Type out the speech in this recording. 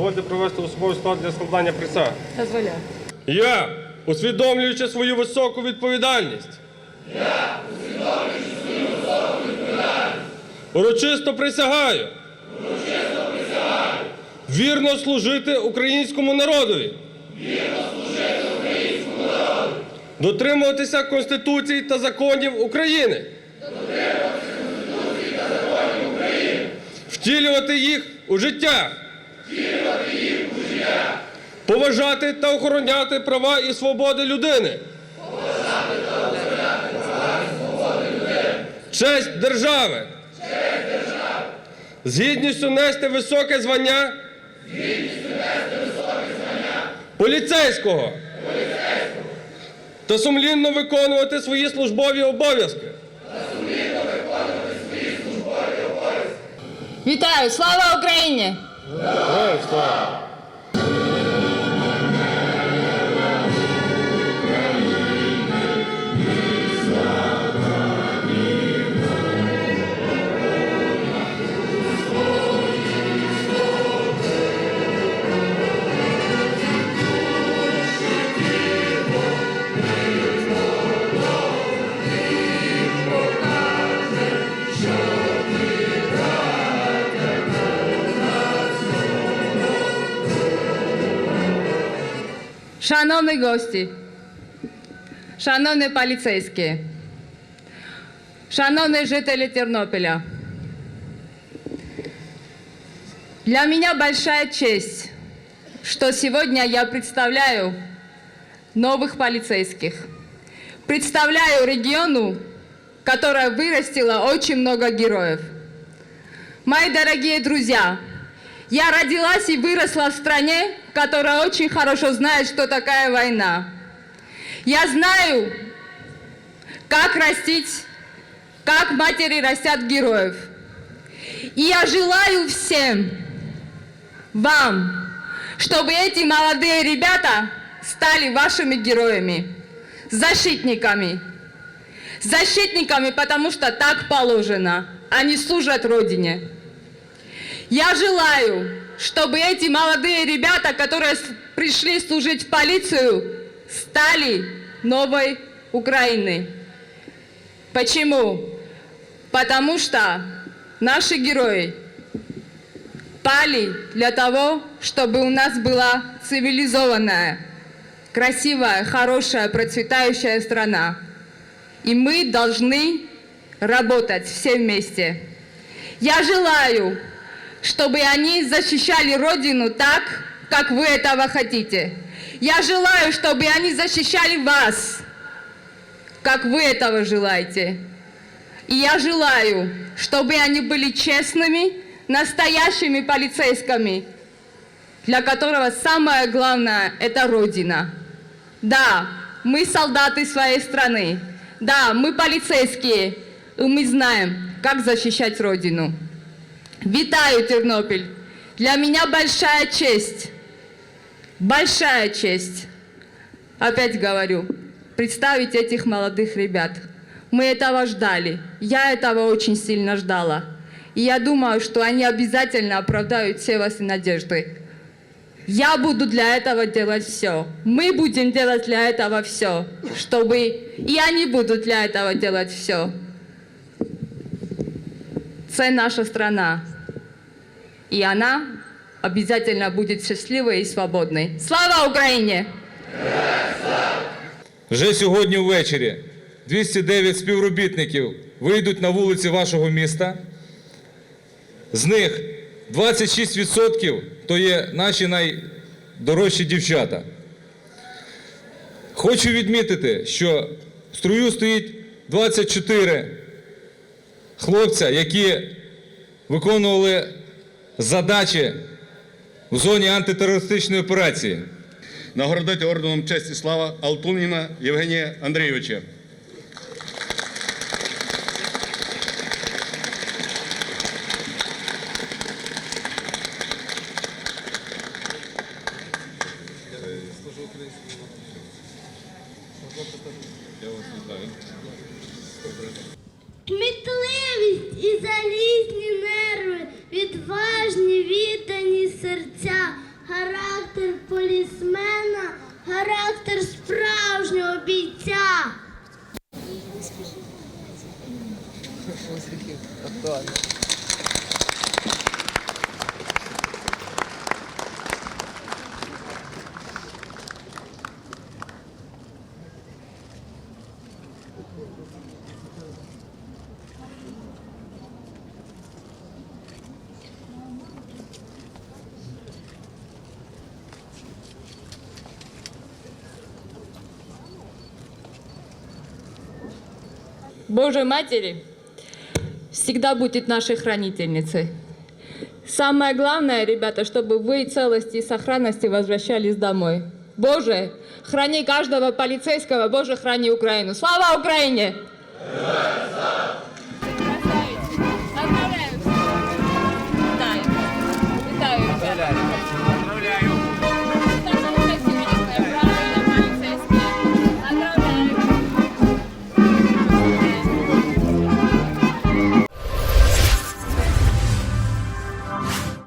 Дозвольте провести особовий склад для складання присяги. Дозволяю. Я, усвідомлюючи свою високу відповідальність. Я, усвідомлюючи свою високу відповідальність. Урочисто присягаю. Урочисто присягаю. Вірно служити українському народові. Вірно служити українському народу. Дотримуватися Конституції та законів України. Дотримуватися Конституції та законів України. Втілювати їх у життя. Поважати та охороняти права і свободи людини. Поважати та охороняти права і свободи людини. Честь держави. З гідністю нести високе звання. Поліцейського. Поліцейського. Та сумлінно виконувати свої службові обов'язки. Вітаю! Слава Україні! Героям слава! Шановні гості, шановні поліцейські, шановні жителі Тернополя, для меня большая честь, что сегодня я представляю новых полицейских. Представляю региону, которая вырастила очень много героев. Мои дорогие друзья, я родилась и выросла в стране, которая очень хорошо знает, что такая война. Я знаю, как растить, как матери растят героев. И я желаю всем вам, чтобы эти молодые ребята стали вашими героями, защитниками. Защитниками, потому что так положено. Они служат Родине. Я желаю, чтобы эти молодые ребята, которые пришли служить в полицию, стали новой Украиной. Почему? Потому что наши герои пали для того, чтобы у нас была цивилизованная, красивая, хорошая, процветающая страна. И мы должны работать все вместе. Я желаю, чтобы они защищали Родину так, как вы этого хотите. Я желаю, чтобы они защищали вас, как вы этого желаете. И я желаю, чтобы они были честными, настоящими полицейскими, для которого самое главное – это Родина. Да, мы солдаты своей страны. Да, мы полицейские, и мы знаем, как защищать Родину. Витаю, Тернопіль! Для меня большая честь, большая честь, опять говорю, представить этих молодых ребят. Мы этого ждали, я этого очень сильно ждала. И я думаю, что они обязательно оправдают все ваши надежды. Я буду для этого делать все. Мы будем делать для этого все, чтобы и они будут для этого делать все. Це наша страна. И она обязательно будет счастливой и свободной. Слава Украине! Вже сьогодні ввечері 209 співробітників вийдуть на вулиці вашого міста. З них 26% то є наші найдорожчі дівчата. Хочу відмітити, що в струю стоїть 24 хлопця, які виконували задачі в зоні антитерористичної операції. Нагородити орденом честь і слава Алтуніна Євгенія Андрійовича. Кмітливість і залізні нерви, відважні віддані серця, характер полісмена, характер справжнього бійця. Божьей Матери всегда будет нашей хранительницей. Самое главное, ребята, чтобы вы целости и сохранности возвращались домой. Боже, храни каждого полицейского, Боже, храни Украину. Слава Украине!